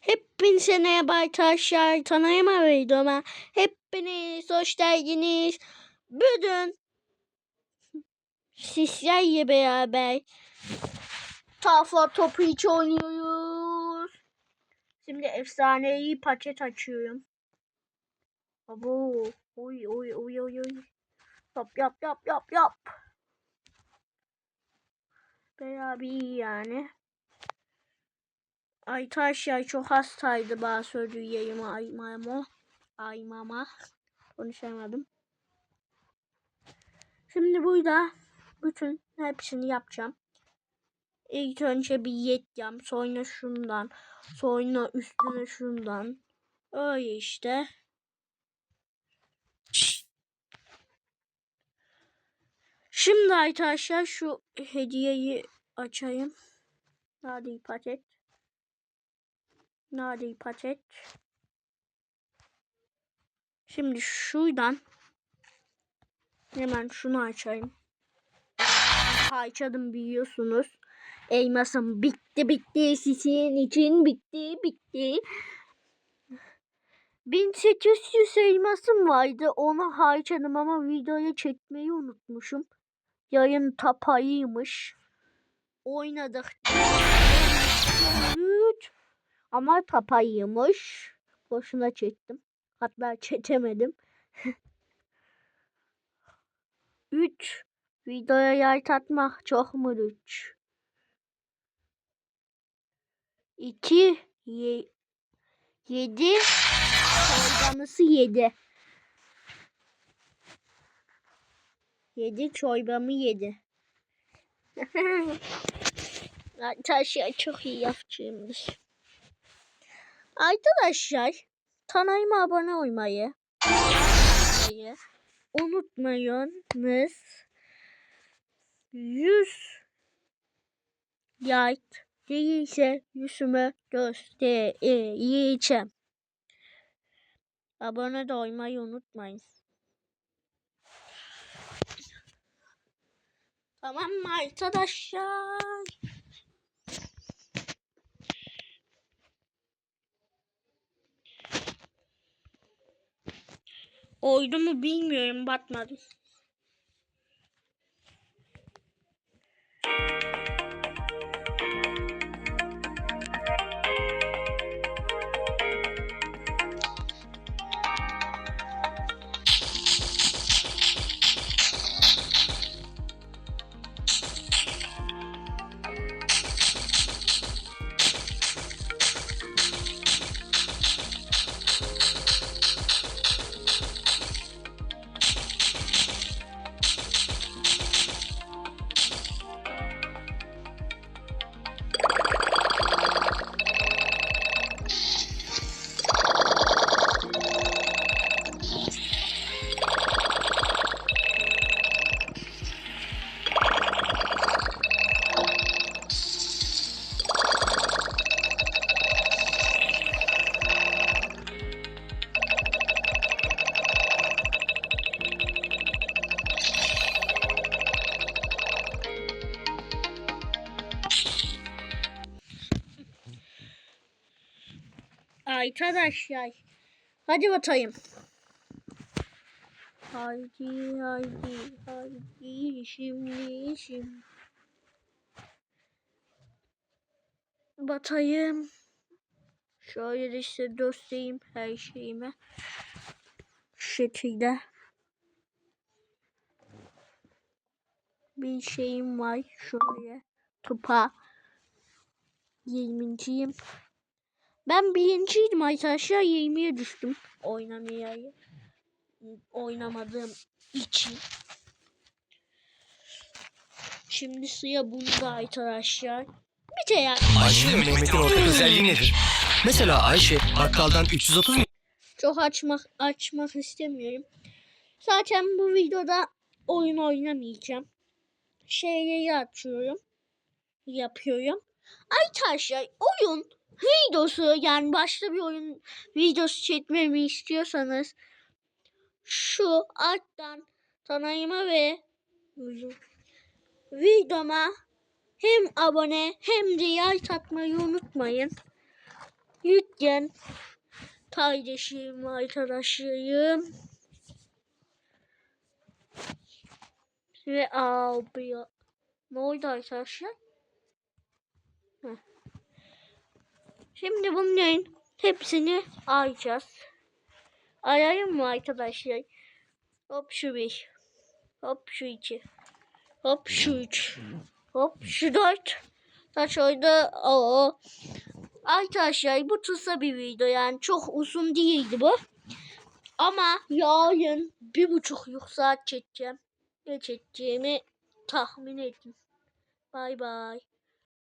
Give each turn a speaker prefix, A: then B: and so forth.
A: Hepinize merhaba arkadaşlar. Tanıyma videoma. Hepiniz hoş geldiniz. Bugün sizlerle beraber tafla topu hiç oynuyoruz. Şimdi efsaneyi paket açıyorum. Abo. Oy oy oy oy oy. Yap yap yap yap yap. Bir iyi yani. Arkadaşlar çok hastaydı bana söyleyeyim aymama. Aymama. Konuşamadım. Şimdi burada bütün hepsini yapacağım. İlk önce bir yeteceğim. Sonra şundan. Sonra üstüne şundan. Öyle işte. Şimdi arkadaşlar şu hediyeyi açayım. Hadi paket. Nadi paket. Şimdi şuradan hemen şunu açayım. Açadım biliyorsunuz. Elmasım bitti bitti sizin için bitti bitti. 1800 elmasım vardı. Onu harcadım ama videoya çekmeyi unutmuşum. Yayın tapayıymış. Oynadık. Üç. Ama papaymış. Boşuna çektim. Hatta çekemedim. 3. Videoya yayt atmak çok mu güç? 2. 7. Çorbamızı yedi. 7 çorbamı yedi. Arkadaşlar çok iyi yapacağımdır. Arkadaşlar kanalıma abone olmayı unutmayınız. 100 like değilse yüzüme göstereceğim. Abone de olmayı unutmayın. Tamam mı arkadaşlar? Oydu mu bilmiyorum batmadım. Arkadaşlar. Hadi batayım. Haydi haydi haydi şimdi şimdi. Batayım. Şöyle işte göstereyim her şeyime. Şu şekilde. Bir şeyim var şöyle. Topa. 20'ciyim. Ben birinciydim arkadaşlar 20'ye düştüm oynamaya oynamadığım için. Şimdi suya bunda arkadaşlar. Bir de yani.
B: Ayşe ve Mehmet'in ortak özelliği nedir? Mesela Ayşe bakkaldan 330
A: Çok açmak açmak istemiyorum. Zaten bu videoda oyun oynamayacağım. Şeyleri açıyorum. Yapıyorum. Arkadaşlar oyun videosu yani başka bir oyun videosu çekmemi istiyorsanız şu alttan tanıyma ve videoma hem abone hem de like atmayı unutmayın. Yüklen. Kardeşim, arkadaşlarım. Ve abi. Ne oldu arkadaşlar? Şimdi bunların hepsini arayacağız. Arayayım mı arkadaşlar? Hop şu bir. Hop şu iki. Hop şu üç. Hop şu dört. Taş orada o. Arkadaşlar bu kısa bir video yani çok uzun değildi bu. Ama yarın bir buçuk yıl saat çekeceğim. Ne çekeceğimi tahmin edin. Bay bay.